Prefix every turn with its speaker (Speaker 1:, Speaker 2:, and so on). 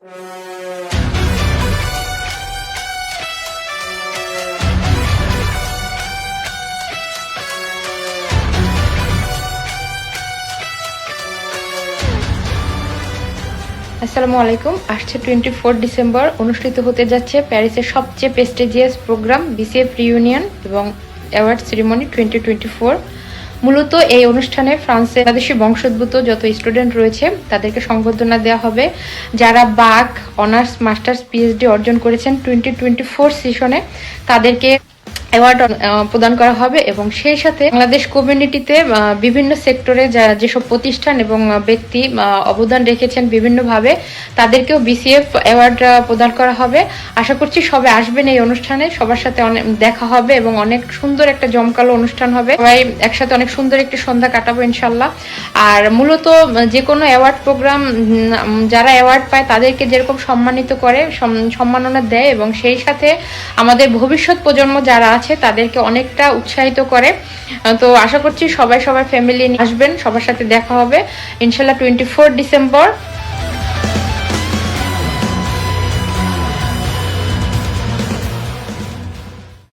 Speaker 1: আসসালামু আলাইকুম। আসছে টোয়েন্টি ফোর ডিসেম্বর অনুষ্ঠিত হতে যাচ্ছে প্যারিসের সবচেয়ে প্রেস্টিজিয়াস প্রোগ্রাম বিসিএফ রিউনিয়ন এবং award ceremony twenty twenty four মূলত এই অনুষ্ঠানে ফ্রান্সে বাংলাদেশি বংশোদ্ভূত যত স্টুডেন্ট রয়েছে, তাদেরকে সংবর্ধনা দেওয়া হবে। যারা বাক, অনার্স, মাস্টার্স, পিএইচডি অর্জন করেছেন টোয়েন্টি টোয়েন্টি ফোর সেশনে তাদেরকে অ্যাওয়ার্ড প্রদান করা হবে এবং সেই সাথে বাংলাদেশ কমিউনিটিতে বিভিন্ন সেক্টরে যা যেসব প্রতিষ্ঠান এবং ব্যক্তি অবদান রেখেছেন বিভিন্নভাবে, তাদেরকেও বিসিএফ অ্যাওয়ার্ড প্রদান করা হবে। আশা করছি সবাই আসবেন এই অনুষ্ঠানে। সবার সাথে অনেক দেখা হবে এবং অনেক সুন্দর একটা জমকালো অনুষ্ঠান হবে। সবাই একসাথে অনেক সুন্দর একটি সন্ধ্যা কাটাবো ইনশাল্লাহ আর মূলত, যে কোনো অ্যাওয়ার্ড প্রোগ্রাম যারা অ্যাওয়ার্ড পায় তাদেরকে যেরকম সম্মানিত করে সম্মাননা দেয় এবং সেই সাথে আমাদের ভবিষ্যৎ প্রজন্ম যারা আছে, তাদেরকে অনেকটা উৎসাহিত করে। তো আশা করছি সবাই সবার ফ্যামিলি আসবেন, সবার সাথে দেখা হবে। ইনশাল্লাহ টোয়েন্টি ফোর ডিসেম্বর